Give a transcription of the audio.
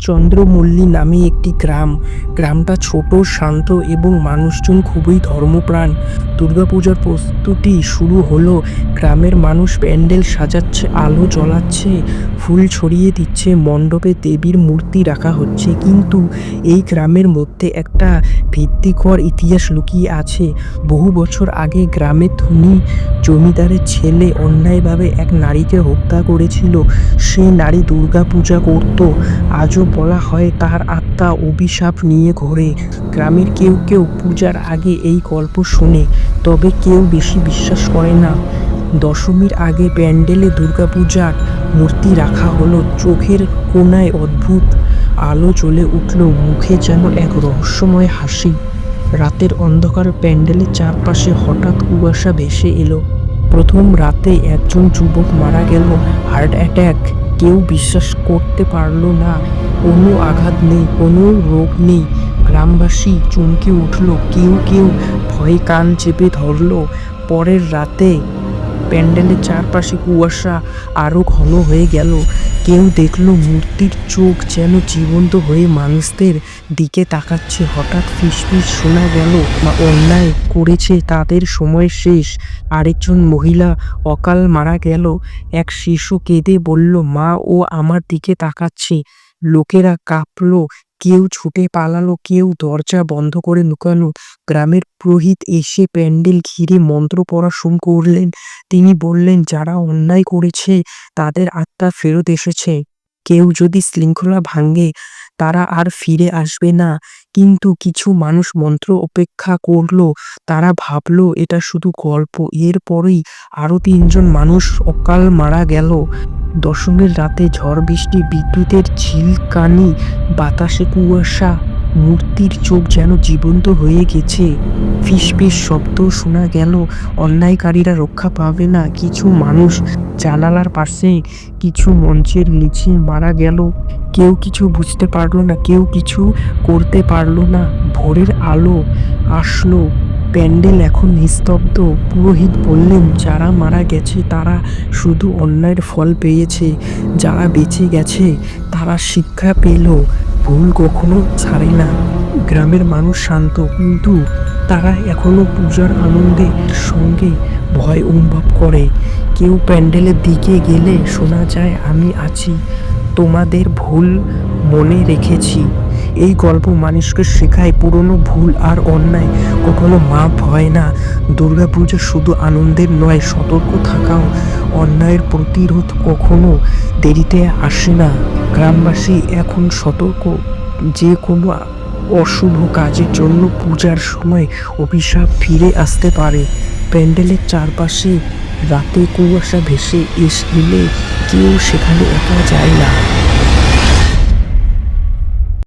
চন্দ্রমল্লী নামে একটি গ্রাম। গ্রামটা ছোট, শান্ত এবং মানুষজন খুবই ধর্মপ্রাণ। দুর্গাপূজার প্রস্তুতি শুরু হলো। গ্রামের মানুষ প্যান্ডেল সাজাচ্ছে, আলো জ্বলাচ্ছে, ফুল ছড়িয়ে দিচ্ছে, মণ্ডপে দেবীর মূর্তি রাখা হচ্ছে। কিন্তু এই গ্রামের মধ্যে একটা ভিত্তিকর ইতিহাস লুকিয়ে আছে। বহু বছর আগে গ্রামের ধনী জমিদারের ছেলে অন্যায়ভাবে এক নারীকে হত্যা করেছিল। সেই নারী দুর্গা পূজা করত। আজও বলা হয় তার আত্মা অভিশাপ নিয়ে ঘোরে। গ্রামের কেউ কেউ পূজার আগে এই গল্প শোনে, তবে কেউ বেশি বিশ্বাস করে না। দশমীর আগে প্যান্ডেলে দুর্গাপূজার মূর্তি রাখা হলো চোখের কোনায় অদ্ভুত। আলো জ্বলে উঠল, মুখে যেন এক রহস্যময় হাসি। রাতের অন্ধকার প্যান্ডেলের চারপাশে হঠাৎ কুয়াশা ভেসে এলো। প্রথম রাতে একজন যুবক মারা গেল, হার্ট অ্যাটাক। কেউ বিশ্বাস করতে পারল না কোনো আঘাত নেই, কোনো রোগ নেই। গ্রামবাসী চমকে উঠল, কেউ কেউ ভয়ে কান চেপে ধরলো। পরের রাতে প্যান্ডেলের চারপাশে কুয়াশা আরও ঘন হয়ে গেল। কেউ দেখল মূর্তির চোখ যেন জীবন্ত হয়ে মানুষদের দিকে তাকাচ্ছে। হঠাৎ ফিসফিস শোনা গেল অন্যায় করেছে তাদের সময় শেষ। আরেকজন মহিলা অকাল মারা গেল। এক শিশু কেঁদে বলল, মা, ও আমার দিকে তাকাচ্ছে। লোকেরা কাঁপলো, কেউ ছুটে পালালো, কেউ দরজা বন্ধ করে লুকালো। গ্রামের পুরোহিত এসে প্যান্ডেল ঘিরে মন্ত্র পড়া শুরু করলেন। তিনি বললেন, যারা অন্যায় করেছে, তাদের আত্মা ফেরত এসেছে। কেউ যদি শৃঙ্খলা ভাঙে, তারা আর ফিরে আসবে না। কিন্তু কিছু মানুষ মন্ত্র অপেক্ষা করল। তারা ভাবলো, এটা শুধু গল্প। এরপরেই আরও তিনজন মানুষ অকাল মারা গেল। দশমীর রাতে ঝড় বৃষ্টি, বিদ্যুতের ঝিলকানি বাতাসে কুয়াশা, মূর্তির চোখ যেন জীবন্ত হয়ে গেছে। ফিসফিস শব্দ শোনা গেল, অন্যায়কারীরা রক্ষা পাবে না, কিছু মানুষ জানালার পাশে, কিছু মঞ্চের নিচে মারা গেল। কেউ কিছু বুঝতে পারল না, কেউ কিছু করতে পারল না। ভোরের আলো আসলো প্যান্ডেল এখন নিস্তব্ধ। পুরোহিত বললেন, যারা মারা গেছে, তারা শুধু অন্যায়ের ফল পেয়েছে। যারা বেঁচে গেছে, তারা শিক্ষা পেল। ভুল কখনো ছাড়ে না। গ্রামের মানুষ শান্ত, কিন্তু তারা এখনও পূজার আনন্দের সঙ্গে ভয় অনুভব করে। কেউ প্যান্ডেলের দিকে গেলে শোনা যায়, আমি আছি। তোমাদের ভুল মনে রেখেছি। এই গল্প মানুষকে শেখায় পুরনো ভুল আর অন্যায়। কখনো মাপ হয় না। দুর্গাপূজা শুধু আনন্দের নয়, সতর্ক থাকাও। অন্যায়ের প্রতিরোধ কখনো দেরিতে আসে না। গ্রামবাসী এখন সতর্ক। যে কোনো অশুভ কাজের জন্য পূজার সময় অভিশাপ ফিরে আসতে পারে। প্যান্ডেলের চারপাশে রাতে কুয়াশা ভেসে এসলে কেউ সেখানে একা যায় না।